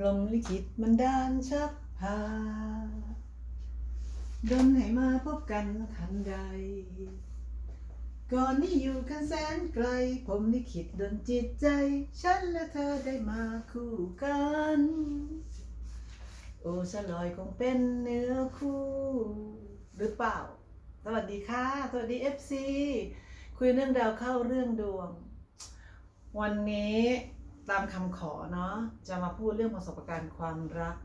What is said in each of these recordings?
พรหมลิขิตมันดานชักพาดนให้มาพบกันทันใด ก่อนนี้อยู่กันแสนไกล ผมลิขิตดนจิตใจ ฉันและเธอได้มาคู่กัน โอ้ฉลอยคงเป็นเนื้อคู่ หรือเปล่า สวัสดีค่ะ สวัสดี FC คุยเรื่องดาวเข้าเรื่องดวง วันนี้ ตามคำขอเนาะจะมาพูดเรื่องประสบการณ์ความรัก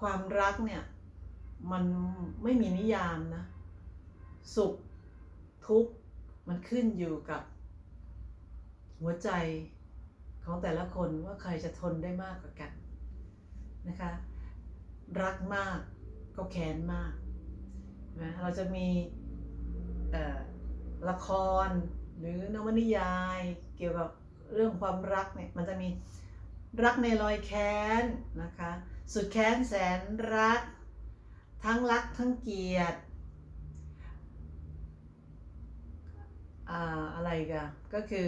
ความรักเนี่ย มันไม่มีนิยามนะ สุขทุกข์มันขึ้นอยู่กับ หัวใจของแต่ละคนว่าใครจะทนได้มากกว่ากันนะคะ รักมากก็แค้นมากนะเราจะมีเออละครหรือนวนิยายเกี่ยวกับ เรื่องความรักเนี่ยมันจะมีรักในรอยแค้นนะคะ สุดแค้นแสนรัก ทั้งรักทั้งเกลียดอ่าอะไรกันก็คือ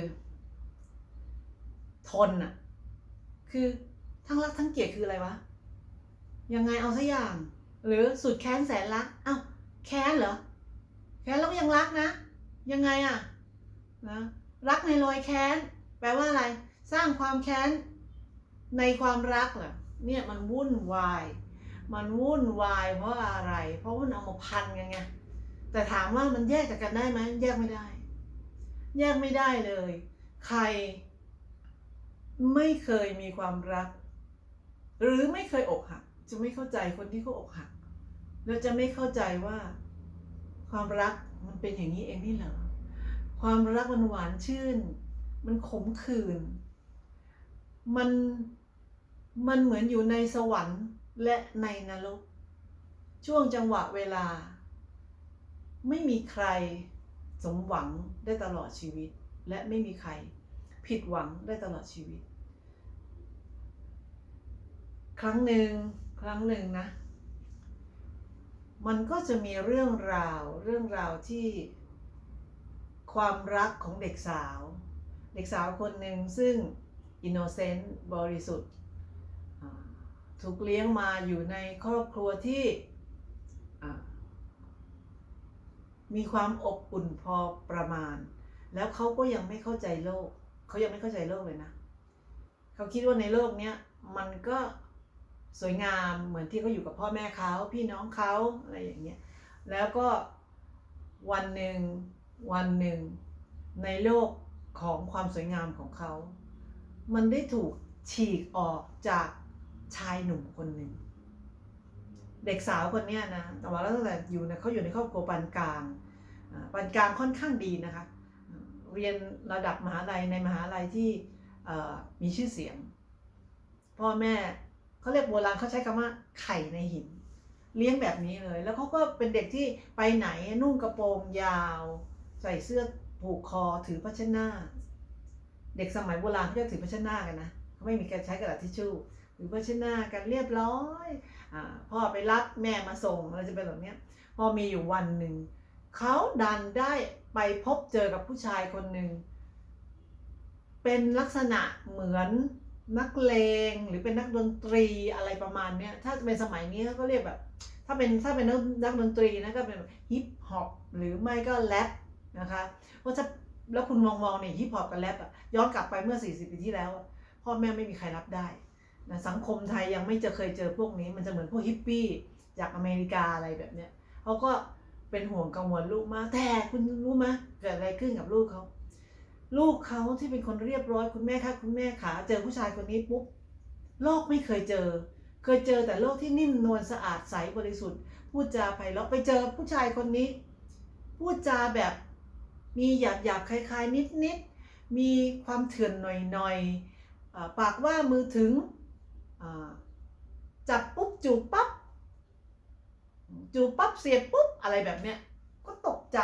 ทนอะคือทั้งรักทั้งเกลียดคืออะไรวะ ยังไงเอาสักอย่าง หรือสุดแค้นแสนรักอ้าวแค้นเหรอ แค้นแล้วยังรักนะ ยังไงอะนะรักในรอยแค้น แปลว่าอะไร สร้างความแค้นในความรักเหรอเนี่ยมันวุ่นวาย มันวุ่นวายเพราะอะไร เพราะมันเอามาพันกันไง แต่ถามว่ามันแยกจากกันได้ไหมแยกไม่ได้ แยกไม่ได้เลย ใคร ไม่เคยมีความรัก หรือไม่เคยอกหัก จะไม่เข้าใจคนที่เขาอกหัก แล้วจะไม่เข้าใจว่า ความรักมันเป็นอย่างนี้เองนี่เหรอ ความรักมันหวานชื่น มันขมขื่นมันมันเหมือนอยู่ในสวรรค์และในนรก ช่วงจังหวะเวลา ไม่มีใครสมหวังได้ตลอดชีวิต และไม่มีใครผิดหวังได้ตลอดชีวิต ครั้งหนึ่งครั้งหนึ่งนะ มันก็จะมีเรื่องราวเรื่องราวที่ความรักของเด็กสาว เด็กสาวคนหนึ่งซึ่งอินโนเซนต์บริสุทธิ์ถูกเลี้ยงมาอยู่ในครอบครัวที่มีความอบอุ่นพอประมาณ แล้วเขาก็ยังไม่เข้าใจโลก เขายังไม่เข้าใจโลกเลยนะ เขาคิดว่าในโลกเนี้ยมันก็สวยงามเหมือนที่เขาอยู่กับพ่อแม่เขาพี่น้องเขาอะไรอย่างเงี้ย แล้วก็วันหนึ่งวันหนึ่งในโลก ของความสวยงามของเขา มันได้ถูกฉีกออกจากชายหนุ่มคนหนึ่ง เด็กสาวคนนี้นะแต่ว่าตั้งแต่อยู่ในเขาอยู่ในครอบครัวปานกลางปานกลางค่อนข้างดีนะคะ เรียนระดับมหาลัยในมหาลัยที่มีชื่อเสียง พ่อแม่เขาเรียกโบราณเขาใช้คำว่าไข่ในหิน เลี้ยงแบบนี้เลย แล้วเขาก็เป็นเด็กที่ไปไหนนุ่งกระโปรงยาว ใส่เสื้อ ผูกคอถือพัชนาเด็กสมัยโบราณเขาจะถือพัชนากันนะเขาไม่มีการใช้กระดาษทิชชู่ถือพัชนากันเรียบร้อยอพ่อไปรับแม่มาส่งอะไรจะเป็นแบบนี้พอมีอยู่วันหนึ่งเขาดันได้ไปพบเจอกับผู้ชายคนหนึ่งเป็นลักษณะเหมือนนักเลงหรือเป็นนักดนตรีอะไรประมาณเนี้ยถ้าเป็นสมัยนี้เขาก็เรียกแบบ ถ้าเป็นถ้าเป็นนักนักดนตรีนะก็เป็นฮิปฮอปหรือไม่ก็แรป นะคะเพราะถ้าแล้วคุณมองมองเนี่ยฮิปฮอปกับแรปอะย้อนกลับไปเมื่อ 40 ปีที่แล้ว พ่อแม่ไม่มีใครรับได้นะสังคมไทยยังไม่จะเคยเจอพวกนี้มันจะเหมือนพวกฮิปปี้จากอเมริกาอะไรแบบเนี้ยเขาก็เป็นห่วงกังวลลูกมากแต่คุณรู้ไหมเกิดอะไรขึ้นกับลูกเขาลูกเขาที่เป็นคนเรียบร้อยคุณแม่ค่ะคุณแม่ขาเจอผู้ชายคนนี้ปุ๊บโลกไม่เคยเจอ เคยเจอแต่โลกที่นิ่มนวลสะอาดใสบริสุทธิ์พูดจาไพเราะไปเจอผู้ชายคนนี้ พูดจาแบบ มีหยาบหยาบๆคล้ายๆ นิดนิดๆมีความเถื่อนหน่อยหน่อยๆอ่าปากว่ามือถึงจับปุ๊บจูบปั๊บจูบปั๊บเสียบปุ๊บอะไรแบบเนี้ยก็ตกใจ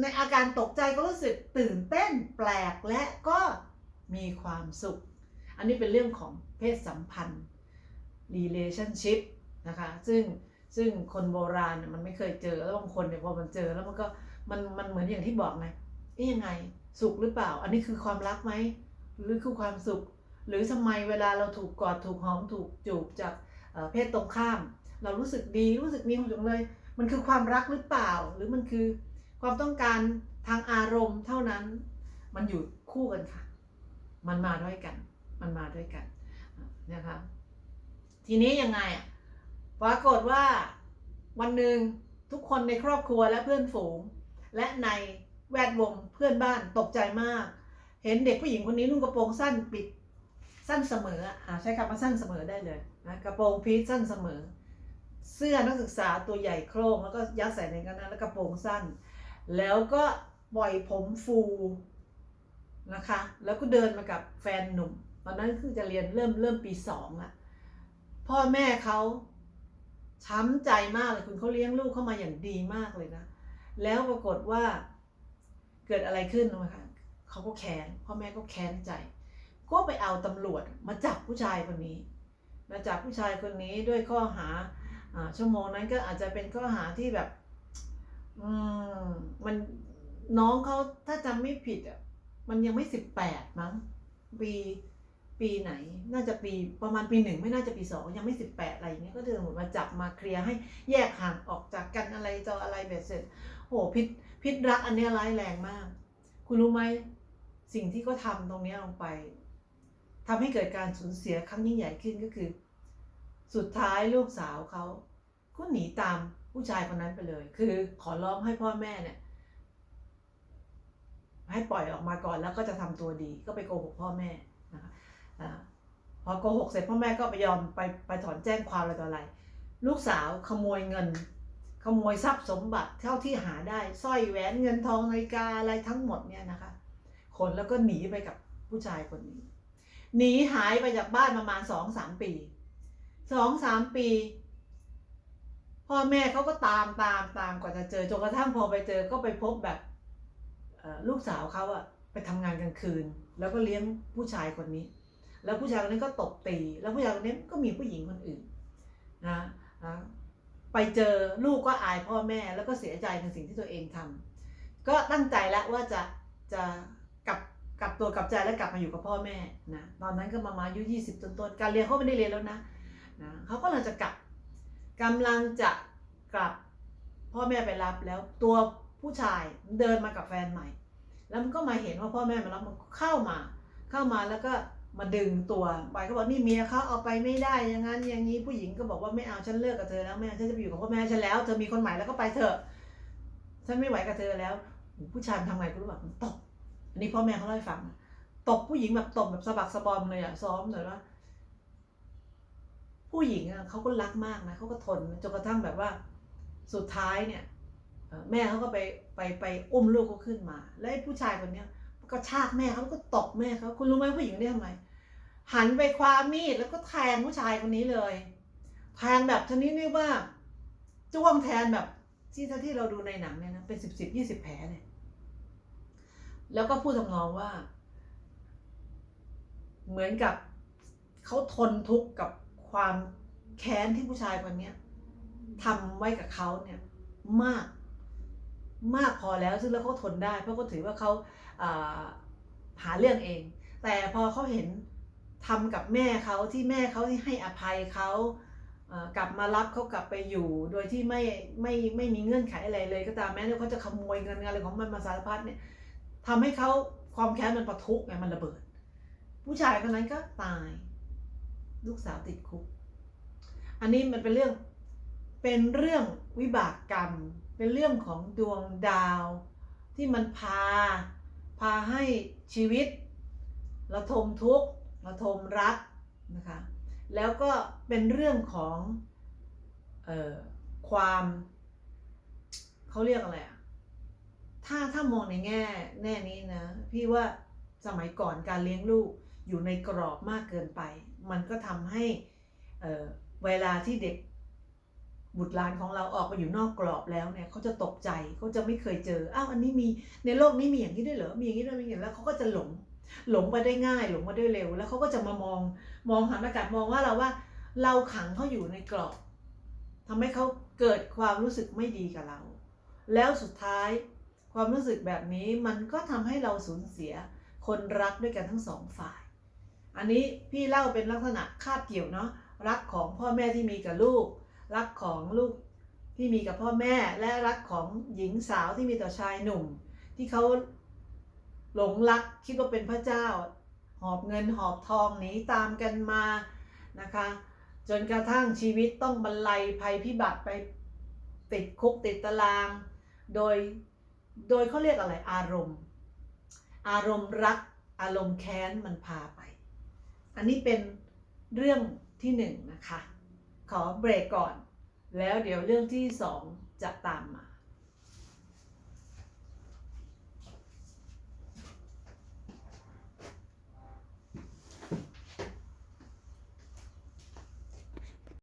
ในอาการตกใจก็รู้สึกตื่นเต้นแปลกและก็มีความสุข อันนี้เป็นเรื่องของเพศสัมพันธ์ relationship นะคะซึ่งซึ่งคนโบราณมันไม่เคยเจอแล้วบางคนเนี่ยพอมันเจอแล้วมันก็ มันมันเหมือนอย่างที่บอกไงเอ๊ะยังไงสุขหรือเปล่า อันนี้คือความรักไหมหรือคือความสุข หรือทำไมเวลาเราถูกกอดถูกหอมถูกจูบจากเอ่อเพศตรงข้าม เรารู้สึกดีรู้สึกมีความสุขเลย มันคือความรักหรือเปล่า หรือมันคือความต้องการทางอารมณ์เท่านั้น มันอยู่คู่กันค่ะ มันมาด้วยกัน มันมาด้วยกันนะคะทีนี้ยังไงอะปรากฏว่าวันหนึ่งทุกคนในครอบครัวและเพื่อนฝูง และในแวดวงเพื่อนบ้านตกใจมาก เห็นเด็กผู้หญิงคนนี้นุ่งกระโปรงสั้นปิดสั้นเสมออ่าใช้คำว่าสั้นเสมอได้เลยนะกระโปรงพีทสั้นเสมอ เสื้อนักศึกษาตัวใหญ่โครงแล้วก็ยัดใส่ในกันนั้นแล้วกระโปรงสั้น แล้วก็ปล่อยผมฟูนะคะ แล้วก็เดินมากับแฟนหนุ่ม ตอนนั้นคือจะเรียนเริ่มเริ่มปีสองละพ่อแม่เขาช้ำใจมากเลยคุณเขาเลี้ยงลูกเข้ามาอย่างดีมากเลยนะ แล้วปรากฏว่าเกิดอะไรขึ้นรู้ไหมคะเขาก็แค้นพ่อแม่ก็แค้นใจ ก็ไปเอาตำรวจมาจับผู้ชายคนนี้มาจับผู้ชายคนนี้ด้วยข้อหาอชั่วโมงนั้นก็อาจจะเป็นข้อหาที่แบบอืมมันน้องเขาถ้าจำไม่ผิดอะมันยังไม่สิบแปดมั้งปีปีไหน น่าจะปีประมาณปีหนึ่งไม่น่าจะปีสองยังไม่สิบแปดอะไรอย่างเงี้ยก็เดินมาจับมาเคลียร์ให้แยกห่างออกจากกันอะไรต่ออะไรเบ็ดเสร็จ โหพิษพิษรักอันเนี้ยร้ายแรงมาก คุณรู้ไหมสิ่งที่เขาทำตรงเนี้ยลงไปทำให้เกิดการสูญเสียครั้งยิ่งใหญ่ขึ้นก็คือ สุดท้ายลูกสาวเขาก็หนีตามผู้ชายคนนั้นไปเลย คือขอร้องให้พ่อแม่เนี่ย ให้ปล่อยออกมาก่อนแล้วก็จะทำตัวดีก็ไปโกหกพ่อแม่นะคะอ่าพอโกหกเสร็จพ่อแม่ก็ไปยอมไปไปถอนแจ้งความอะไรต่ออะไร ลูกสาวขโมยเงิน ขโมยทรัพย์สมบัติเท่าที่หาได้สร้อยแหวนเงินทองนาฬิกาอะไรทั้งหมดเนี่ยนะคะ คนแล้วก็หนีไปกับผู้ชายคนนี้ หนีหายไปจากบ้านประมาณสองสามปีสองสามปี พ่อแม่เขาก็ตามตามตามกว่าจะเจอจนกระทั่งพอไปเจอก็ไปพบแบบลูกสาวเขาอะไปทำงานกลางคืน แล้วก็เลี้ยงผู้ชายคนนี้ แล้วผู้ชายคนนี้ก็ตบตี แล้วผู้ชายคนนี้ก็มีผู้หญิงคนอื่นนะนะ ไปเจอลูกก็อายพ่อแม่แล้วก็เสียใจในสิ่งที่ตัวเองทำก็ตั้งใจแล้วว่าจะจะกลับกลับตัวกลับใจแล้วกลับมาอยู่กับพ่อแม่นะตอนนั้นก็มามาอายุยี่สิบต้นๆการเรียนเขาไม่ได้เรียนแล้วนะนะเขาก็เลยจะกลับกำลังจะกลับพ่อแม่ไปรับแล้วตัวผู้ชายเดินมากับแฟนใหม่ แล้วมันก็มาเห็นว่าพ่อแม่มารับมันเข้ามาเข้ามาแล้วก็ มาดึงตัวไปเขาบอกนี่เมียเขาเอาไปไม่ได้อย่างนั้นอย่างนี้ผู้หญิงก็บอกว่าไม่เอาฉันเลิกกับเธอแล้วแม่ฉันจะไปอยู่กับพ่อแม่ฉันแล้ว เธอมีคนใหม่แล้วก็ไปเถอะฉันไม่ไหวกับเธอแล้ว ผู้ชายมันทำไงกูรู้แบบตบอันนี้พ่อแม่เขาเล่าให้ฟังตบผู้หญิงแบบตบแบบสะบักสะบอมเลยอะซ้อมเลยว่าผู้หญิงอะเขาก็รักมากนะเขาก็ทนจนกระทั่งแบบว่าสุดท้ายเนี่ยแม่เขาก็ไปไปไปอุ้มลูกเขาขึ้นมา แล้วไอ้ผู้ชายคนเนี้ยก็ชากแม่เขาแล้วก็ตบแม่เขาคุณรู้ไหมผู้หญิงได้ทำไม หันไปคว้ามีดแล้วก็แทงผู้ชายคนนี้เลย แทงแบบชนิดนี้ว่าจ้วงแทนแบบที่ถ้าที่เราดูในหนังเนี่ยนะเป็นสิบสิบยี่สิบแผลเลยแล้วก็พูดทำนองว่า เหมือนกับเขาทนทุกข์กับความแค้นที่ผู้ชายคนนี้ทำไว้กับเขาเนี่ยมากมากพอแล้วซึ่งแล้วเขาทนได้ เพราะเขาถือว่าเขาาหาเรื่องเอง แต่พอเขาเห็น ทำกับแม่เขาที่แม่เขาที่ให้อภัยเขากลับมารับเขากลับไปอยู่ โดยที่ไม่ไม่ไม่มีเงื่อนไขอะไรเลย ก็ตามแม้ว่าเขาจะขโมยเงินอะไรของมันมาสารพัดเนี่ยทำให้เขาความแค้นมันปะทุไงมันระเบิด ผู้ชายคนนั้นก็ตาย ลูกสาวติดคุก อันนี้มันเป็นเรื่องเป็นเรื่องวิบากกรรม เป็นเรื่องของดวงดาว ที่มันพา พาให้ชีวิตระทมทุกข์ ระทมรักนะคะแล้วก็เป็นเรื่องของออความเขาเรียกอะไรอะถ้าถ้ามองในแง่แน่นี้นะ พี่ว่าสมัยก่อนการเลี้ยงลูกอยู่ในกรอบมากเกินไป มันก็ทำให้เเวลาที่เด็กบุตรหลานของเราออกไปอยู่นอกกรอบแล้วเนี่ยเขาจะตกใจเขาจะไม่เคยเจออ้าวอันนี้มีในโลกนี้มีอย่างนี้ด้วยเหรอมีอย่างนี้ด้วยมีอย่างนี้แล้วเขาก็จะหลง หลงไปได้ง่าย หลงมาได้เร็ว แล้วเขาก็จะมามองมองหันอากาศมองว่าเราว่า เราขังเขาอยู่ในกรอบทำให้เขาเกิดความรู้สึกไม่ดีกับเรา แล้วสุดท้ายความรู้สึกแบบนี้มันก็ทำให้เราสูญเสียคนรักด้วยกันทั้งสองฝ่าย อันนี้พี่เล่าเป็นลักษณะคาบเกี่ยวเนาะรักของพ่อแม่ที่มีกับลูก รักของลูกที่มีกับพ่อแม่ และรักของหญิงสาวที่มีต่อชายหนุ่ม ที่เขา หลงรักคิดว่าเป็นพระเจ้า หอบเงินหอบทองหนีตามกันมานะคะ จนกระทั่งชีวิตต้องบรรลัยภัยพิบัติไปติดคุกติดตาราง โดยโดยเขาเรียกอะไรอารมณ์ อารมณ์รักอารมณ์แค้นมันพาไป อันนี้เป็นเรื่องที่หนึ่งนะคะ ขอเบรกก่อน แล้วเดี๋ยวเรื่องที่สองจะตามมา